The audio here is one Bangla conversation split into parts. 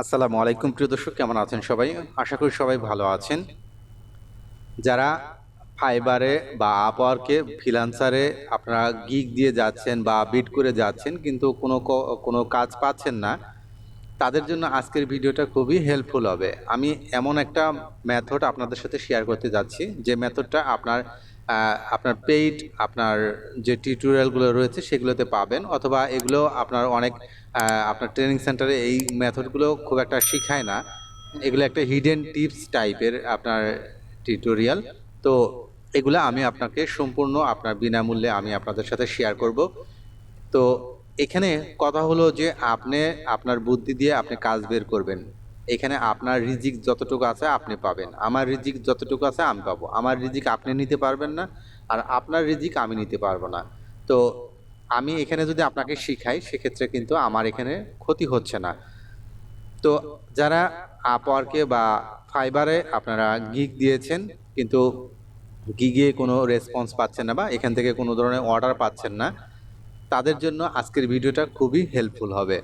আসসালামু আলাইকুম, প্রিয় দর্শক, কেমন আছেন সবাই? আশা করি সবাই ভালো আছেন। যারা ফাইবারে বা আপওয়ার্কে ফ্রিলান্সারে আপনারা গিগ দিয়ে যাচ্ছেন বা বিট করে যাচ্ছেন, কিন্তু কোনো কোনো কাজ পাচ্ছেন না, তাদের জন্য আজকের ভিডিওটা খুবই হেল্পফুল হবে। আমি এমন একটা মেথড আপনাদের সাথে শেয়ার করতে যাচ্ছি, যে মেথডটা আপনার আপনার পেইড আপনার যে টিউটোরিয়ালগুলো রয়েছে সেগুলোতে পাবেন, অথবা এগুলো আপনার অনেক আপনার ট্রেনিং সেন্টারে এই মেথডগুলো খুব একটা শেখায় না। এগুলো একটা হিডেন টিপস টাইপের আপনার টিউটোরিয়াল তো এগুলো আমি আপনাকে সম্পূর্ণ আপনার বিনামূল্যে আমি আপনাদের সাথে শেয়ার করব। তো এখানে কথা হলো যে আপনি আপনার বুদ্ধি দিয়ে আপনি কাজ বের করবেন। এখানে আপনার রিজিক যতটুকু আছে আপনি পাবেন। আমার রিজিক যতটুকু আছে আমি পাবো। আমার রিজিক আপনি নিতে পারবেন না আর আপনার রিজিক আমি নিতে পারব না। তো আমি এখানে যদি আপনাকে শিখাই, সেক্ষেত্রে কিন্তু আমার এখানে ক্ষতি হচ্ছে না। তো যারা আপওয়ার্কে বা ফাইবারে আপনারা গিগ দিয়েছেন, কিন্তু গিগে কোনো রেসপন্স পাচ্ছেন না বা এখান থেকে কোনো ধরনের অর্ডার পাচ্ছেন না, তাদের জন্য আজকের ভিডিওটা খুবই হেল্পফুল হবে।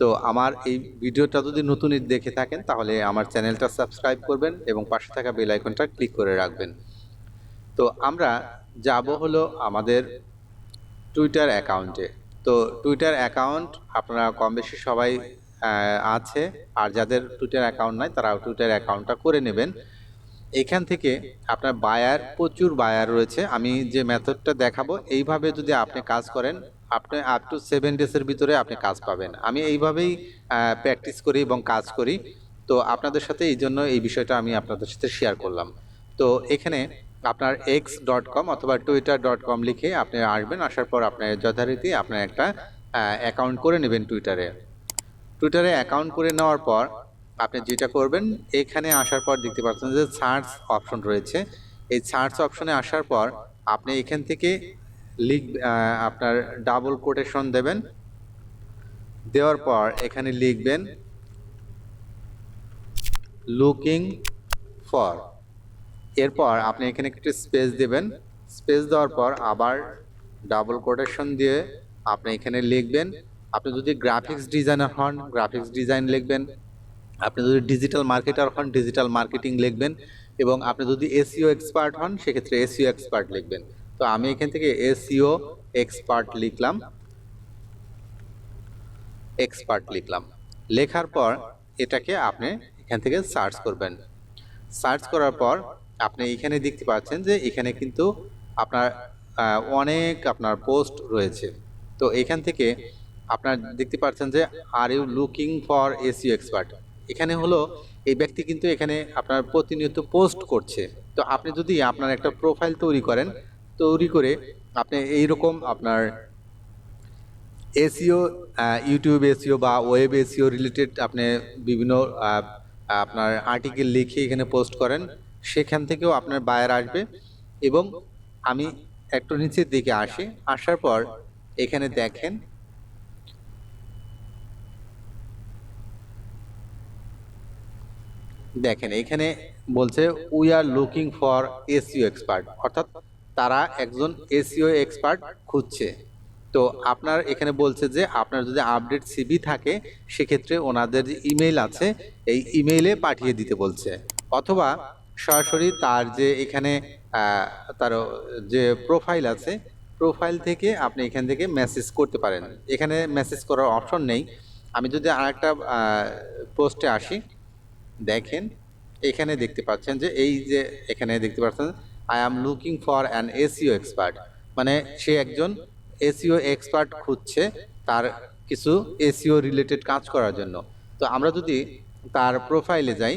তো আমার এই ভিডিওটা যদি নতুন দেখে থাকেন, তাহলে আমার চ্যানেলটা সাবস্ক্রাইব করবেন এবং পাশে থাকা বেল আইকনটা ক্লিক করে রাখবেন। তো আমরা যাব হলো আমাদের টুইটার অ্যাকাউন্টে তো টুইটার অ্যাকাউন্ট আপনারা কম বেশি সবাই আছে। আর যাদের টুইটার অ্যাকাউন্ট নাই তারা টুইটার অ্যাকাউন্টটা করে নেবেন। এখান থেকে আপনার বায়ার প্রচুর বায়ার রয়েছে। আমি যে মেথডটা দেখাবো, এইভাবে যদি আপনি কাজ করেন আপনি আপ টু সেভেন ডেজের ভিতরে আপনি কাজ পাবেন। আমি এইভাবেই প্র্যাকটিস করি এবং কাজ করি। তো আপনাদের সাথে এই জন্য এই বিষয়টা আমি আপনাদের সাথে শেয়ার করলাম। তো এখানে আপনার এক্স ডট কম অথবা টুইটার ডট কম লিখে আপনি আসবেন। আসার পর আপনার যথারীতি আপনার একটা অ্যাকাউন্ট করে নেবেন টুইটারে টুইটারে অ্যাকাউন্ট করে নেওয়ার পর আপনি যেটা করবেন, এখানে আসার পর দেখতে পাচ্ছেন যে সার্চ অপশন রয়েছে। এই সার্চ অপশনে আসার পর আপনি এখান থেকে লিখ আপনার ডাবল কোটেশন দেবেন। দেওয়ার পর এখানে লিখবেন লুকিং ফর এরপর আপনি এখানে একটু স্পেস দেবেন। স্পেস দেওয়ার পর আবার ডাবল কোটেশন দিয়ে আপনি এখানে লিখবেন। আপনি যদি গ্রাফিক্স ডিজাইনার হন গ্রাফিক্স ডিজাইন লিখবেন। আপনি যদি ডিজিটাল মার্কেটার হন ডিজিটাল মার্কেটিং লিখবেন। এবং আপনি যদি এসিও এক্সপার্ট হন, সেক্ষেত্রে এসিও এক্সপার্ট লিখবেন। তো আমি এখান থেকে এসিও এক্সপার্ট লিখলাম। এক্সপার্ট লিখলাম। লেখার পর এটাকে আপনি এখান থেকে সার্চ করবেন। সার্চ করার পর আপনি এখানে দেখতে পাচ্ছেন যে এখানে কিন্তু আপনার অনেক আপনার পোস্ট রয়েছে। তো এখান থেকে আপনার দেখতে পাচ্ছেন যে are you looking for SEO expert এখানে হলো এই ব্যক্তি কিন্তু এখানে আপনার প্রতিনিয়ত পোস্ট করছে। তো আপনি যদি আপনার একটা প্রোফাইল তৈরি করেন তৈরি করে আপনি এইরকম আপনার এসিও ইউটিউব এসিও বা ওয়েব এসিও রিলেটেড আপনি বিভিন্ন আপনার আর্টিকেল লিখে এখানে পোস্ট করেন, সেখান থেকেও আপনার বায়ার আসবে এবং আমি একটু নিচের দিকে আসি, আসার পর এখানে দেখেন দেখেন এখানে বলছে we are looking for SEO expert অর্থাৎ তারা একজন এসিও এক্সপার্ট খুঁজছে। তো আপনার এখানে বলছে যে আপনার যদি আপডেট সিবি থাকে, সেক্ষেত্রে ওনাদের যে ইমেইল আছে, এই ইমেইলে পাঠিয়ে দিতে বলছে। অথবা সরাসরি তার যে এখানে তার যে প্রোফাইল আছে প্রোফাইল থেকে আপনি এখান থেকে মেসেজ করতে পারেন। এখানে মেসেজ করার অপশন নেই। আমি যদি আরেকটা পোস্টে আসি, দেখেন, এখানে দেখতে পাচ্ছেন যে এই যে এখানে দেখতে পাচ্ছেন I am looking for an SEO expert মানে সে একজন এসিও এক্সপার্ট খুঁজছে তার কিছু এসিও রিলেটেড কাজ করার জন্য। তো আমরা যদি তার প্রোফাইলে যাই,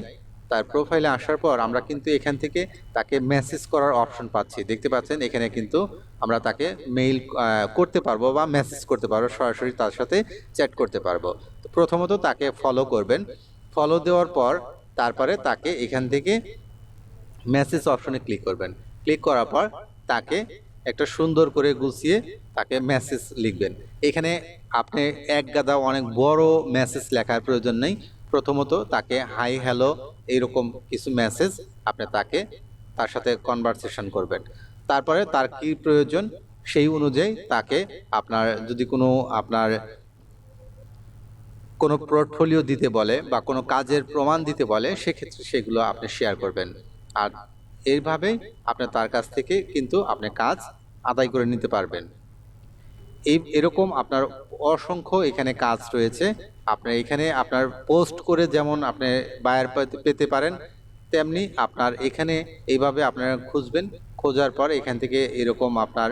তার প্রোফাইলে আসার পর আমরা কিন্তু এখান থেকে তাকে মেসেজ করার অপশন পাচ্ছি। দেখতে পাচ্ছেন, এখানে কিন্তু আমরা তাকে মেইল করতে পারব বা মেসেজ করতে পারব, সরাসরি তার সাথে চ্যাট করতে পারব। তো প্রথমত তাকে ফলো করবেন। ফলো দেওয়ার পর তারপরে তাকে এখান থেকে মেসেজ অপশনে ক্লিক করবেন। ক্লিক করার পর তাকে একটা সুন্দর করে গুছিয়ে তাকে মেসেজ লিখবেন। এখানে আপনি এক গাদা অনেক বড় মেসেজ লেখার প্রয়োজন নেই। প্রথমত তাকে হাই হ্যালো এইরকম কিছু মেসেজ আপনি তাকে তার সাথে কনভারসেশন করবেন। তারপরে তার কি প্রয়োজন সেই অনুযায়ী তাকে আপনার যদি কোনো আপনার কোনো পোর্টফোলিও দিতে বলে বা কোনো কাজের প্রমাণ দিতে বলে, সেক্ষেত্রে সেগুলো আপনি শেয়ার করবেন। আর এইভাবে আপনি তার কাছ থেকে কিন্তু আপনি কাজ আদায় করে নিতে পারবেন। এই, এরকম আপনার অসংখ্য এখানে কাজ রয়েছে। আপনার এখানে আপনার পোস্ট করে যেমন আপনি বায়ার পেতে পারেন, তেমনি আপনার এখানে এইভাবে আপনারা খুঁজবেন। খোঁজার পর এখান থেকে এরকম আপনার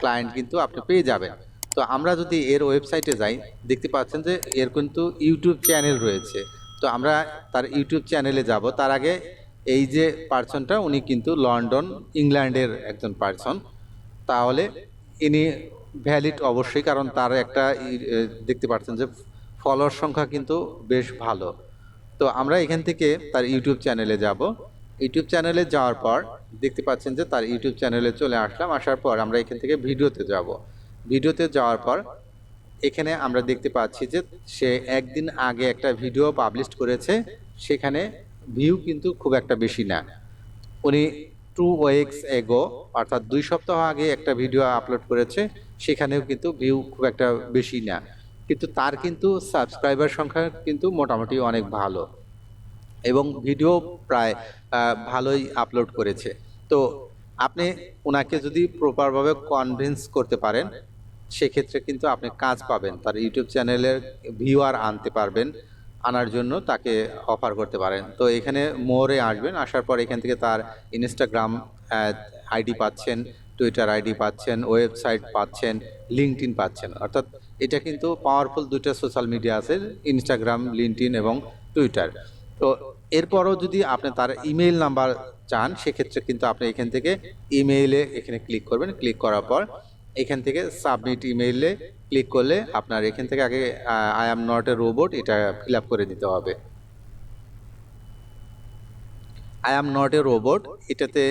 ক্লায়েন্ট কিন্তু আপনি পেয়ে যাবেন। তো আমরা যদি এর ওয়েবসাইটে যাই, দেখতে পাচ্ছেন যে এর কিন্তু ইউটিউব চ্যানেল রয়েছে। তো আমরা তার ইউটিউব চ্যানেলে যাব। তার আগে এই যে পার্সনটা, উনি কিন্তু লন্ডন, ইংল্যান্ডের একজন পার্সন। তাহলে ইনি ভ্যালিড অবশ্যই, কারণ তার একটা দেখতে পাচ্ছেন যে ফলোয়ার সংখ্যা কিন্তু বেশ ভালো। তো আমরা এখান থেকে তার ইউটিউব চ্যানেলে যাব। ইউটিউব চ্যানেলে যাওয়ার পর দেখতে পাচ্ছেন যে তার ইউটিউব চ্যানেলে চলে আসলাম। আসার পর আমরা এখান থেকে ভিডিওতে যাব। ভিডিওতে যাওয়ার পর এখানে আমরা দেখতে পাচ্ছি যে সে একদিন আগে একটা ভিডিও পাবলিশ করেছে। সেখানে ভিউ কিন্তু খুব একটা বেশি না। উনি টু ওয়েক্স এগো অর্থাৎ দুই সপ্তাহ আগে একটা ভিডিও আপলোড করেছে, সেখানেও কিন্তু ভিউ খুব একটা বেশি না। কিন্তু তার কিন্তু সাবস্ক্রাইবার সংখ্যা কিন্তু মোটামুটি অনেক ভালো। এবং ভিডিও প্রায় ভালোই আপলোড করেছে। তো আপনি ওনাকে যদি প্রপারভাবে কনভিন্স করতে পারেন, সেক্ষেত্রে কিন্তু আপনি কাজ পাবেন। তার ইউটিউব চ্যানেলের ভিউয়ার আনতে পারবেন। আনার জন্য তাকে অফার করতে পারেন। তো এখানে মোরে আসবেন, আসার পর এখান থেকে তার ইনস্টাগ্রাম আইডি পাচ্ছেন টুইটার আইডি পাচ্ছেন ওয়েবসাইট পাচ্ছেন লিঙ্কডইন পাচ্ছেন। অর্থাৎ এটা কিন্তু পাওয়ারফুল দুইটা সোশ্যাল মিডিয়া আছে ইনস্টাগ্রাম লিঙ্কডইন এবং টুইটার তো এরপরও যদি আপনি তার ইমেইল নাম্বার চান, সেক্ষেত্রে কিন্তু আপনি এখান থেকে ইমেইলে এখানে ক্লিক করবেন। ক্লিক করার পর এখান থেকে সাবমিট ইমেইলে ক্লিক করলে আপনার এখান থেকে আগে I am not a robot এটা ফিল আপ করে দিতে হবে। I am not a robot এটাতে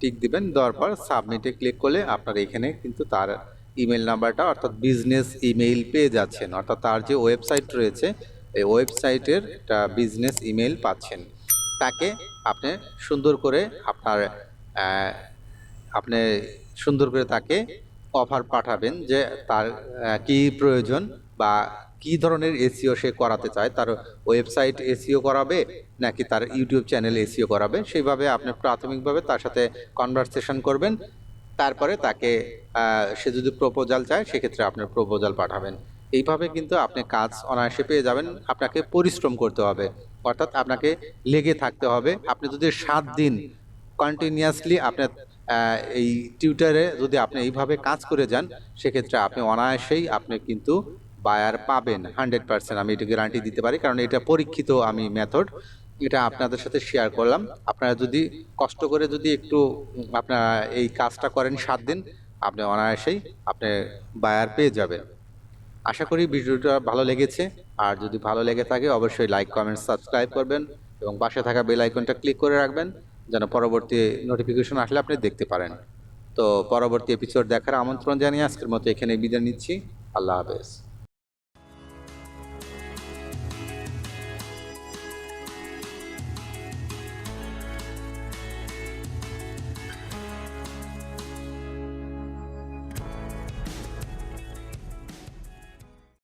টিক দিবেন, দেওয়ার পর সাবমিটে ক্লিক করলে আপনার এখানে কিন্তু তার ইমেল নাম্বারটা অর্থাৎ বিজনেস ইমেইল পেয়ে যাচ্ছেন। অর্থাৎ তার যে ওয়েবসাইট রয়েছে, এই ওয়েবসাইটের একটা বিজনেস ইমেল পাচ্ছেন। তাকে আপনি সুন্দর করে আপনার আপনি সুন্দর করে তাকে অফার পাঠাবেন যে তার কি প্রয়োজন বা কি ধরনের এসিও সে করাতে চায়। তার ওয়েবসাইট এসিও করাবে নাকি তার ইউটিউব চ্যানেল এসিও করাবে? সেইভাবে আপনি প্রাথমিকভাবে তার সাথে কনভারসেশন করবেন। তারপরে তাকে সে যদি প্রপোজাল চায়, সেক্ষেত্রে আপনার প্রপোজাল পাঠাবেন। এইভাবে কিন্তু আপনি কাজ অনায়াসে পেয়ে যাবেন। আপনাকে পরিশ্রম করতে হবে। অর্থাৎ আপনাকে লেগে থাকতে হবে। আপনি যদি সাত দিন কন্টিনিউয়াসলি আপনার এই টিউটারে যদি আপনি এইভাবে কাজ করে যান, সেক্ষেত্রে আপনি অনায়াসেই আপনি কিন্তু বায়ার পাবেন হান্ড্রেড পার্সেন্ট আমি এটা গ্যারান্টি দিতে পারি, কারণ এটা পরীক্ষিত আমি মেথড এটা আপনাদের সাথে শেয়ার করলাম। আপনারা যদি কষ্ট করে যদি একটু আপনারা এই কাজটা করেন সাত দিন, আপনি অনায়াসেই আপনি বায়ার পেয়ে যাবেন। আশা করি ভিডিওটা ভালো লেগেছে। আর যদি ভালো লেগে থাকে, অবশ্যই লাইক কমেন্ট সাবস্ক্রাইব করবেন এবং পাশে থাকা বেল আইকনটা ক্লিক করে রাখবেন। যেন পরবর্তী নোটিফিকেশন আসলে আপনি দেখতে পারেন। তো পরবর্তী এপিসোড দেখার আমন্ত্রণ জানিয়ে আজকের মতো এখানে বিদায় নিচ্ছি। আল্লাহ হাফেজ।